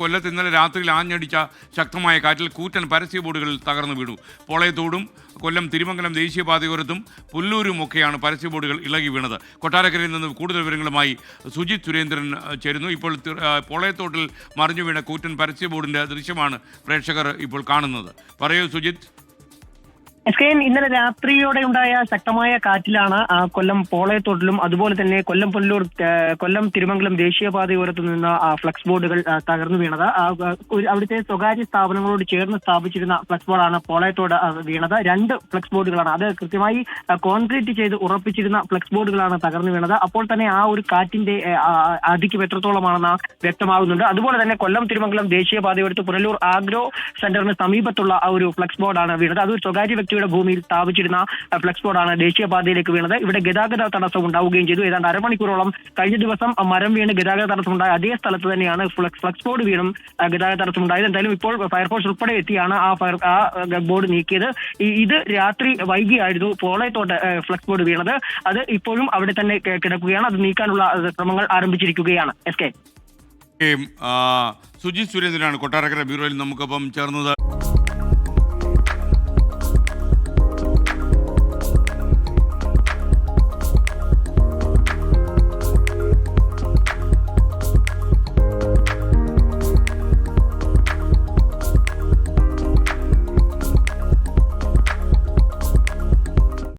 കൊല്ലത്ത് ഇന്നലെ രാത്രിയിൽ ആഞ്ഞടിച്ച ശക്തമായ കാറ്റിൽ കൂറ്റൻ പരസ്യ ബോർഡുകൾ തകർന്നു വീണു. പോളയത്തോടും കൊല്ലം തിരുമംഗലം ദേശീയപാതയോരത്തും പുല്ലൂരും ഒക്കെയാണ് പരസ്യ ബോർഡുകൾ ഇളകി വീണത്. കൊട്ടാരക്കരയിൽ നിന്ന് കൂടുതൽ വിവരങ്ങളുമായി സുജിത് സുരേന്ദ്രൻ ചേരുന്നു. ഇപ്പോൾ പോളയത്തോട്ടിൽ മറിഞ്ഞു വീണ കൂറ്റൻ പരസ്യ ബോർഡിന്റെ ദൃശ്യമാണ് പ്രേക്ഷകർ ഇപ്പോൾ കാണുന്നത്. പറയൂ സുജിത്. എസ് കെ ഇന്നലെ രാത്രിയോടെ ഉണ്ടായ ശക്തമായ കാറ്റിലാണ് കൊല്ലം പോളയത്തോട്ടിലും അതുപോലെ തന്നെ കൊല്ലം പുല്ലൂർ കൊല്ലം തിരുമംഗലം ദേശീയപാതയോരത്തു നിന്ന് ഫ്ലക്സ് ബോർഡുകൾ തകർന്നു വീണത്. അവിടുത്തെ സ്വകാര്യ സ്ഥാപനങ്ങളോട് ചേർന്ന് സ്ഥാപിച്ചിരുന്ന ഫ്ലക്സ് ബോർഡാണ് പോളയത്തോട് വീണത്. രണ്ട് ഫ്ലക്സ് ബോർഡുകളാണ്. അത് കൃത്യമായി കോൺക്രീറ്റ് ചെയ്ത് ഉറപ്പിച്ചിരുന്ന ഫ്ലക്സ് ബോർഡുകളാണ് തകർന്നു വീണത്. അപ്പോൾ തന്നെ ആ ഒരു കാറ്റിന്റെ ആധിക്യം എത്രത്തോളമാണെന്ന് വ്യക്തമാകുന്നുണ്ട്. അതുപോലെ തന്നെ കൊല്ലം തിരുമംഗലം ദേശീയപാതയോരത്ത് പുനലൂർ ആഗ്രോ സെന്ററിന് സമീപത്തുള്ള ആ ഒരു ഫ്ലക്സ് ബോർഡാണ് വീണത്. അത് സ്വകാര്യ സ്വകാര്യ വ്യക്തിയുടെ ഭൂമിയിൽ സ്ഥാപിച്ചിരുന്ന ഫ്ലക്സ് ബോർഡാണ് ദേശീയപാതയിലേക്ക് വീണത്. ഇവിടെ ഗതാഗത തടസ്സം ഉണ്ടാവുകയും ചെയ്തു. ഏതാണ്ട് അരമണിക്കൂറോളം കഴിഞ്ഞ ദിവസം മരം വീണ് ഗതാഗത തടസ്സം ഉണ്ടായ അതേ സ്ഥലത്ത് തന്നെയാണ് ഫ്ലക്സ് ബോർഡ് വീണും ഗതാഗത തടസ്സം ഉണ്ടായത് എന്തായാലും ഇപ്പോൾ ഫയർഫോഴ്സ് ഉൾപ്പെടെ എത്തിയാണ് ആ ഫയർ ആ ബോർഡ് നീക്കിയത്. ഇത് രാത്രി വൈകിയായിരുന്നു പോളയത്തോട്ട് ഫ്ലക്സ് ബോർഡ് വീണത്. അത് ഇപ്പോഴും അവിടെ തന്നെ കിടക്കുകയാണ്. അത് നീക്കാനുള്ള ശ്രമങ്ങൾ ആരംഭിച്ചിരിക്കുകയാണ്. S K. സുജിത് സുരേന്ദ്രനാണ് കൊട്ടാരക്കര ബ്യൂറോയിൽ നമുക്കൊപ്പം ചേർന്നത്.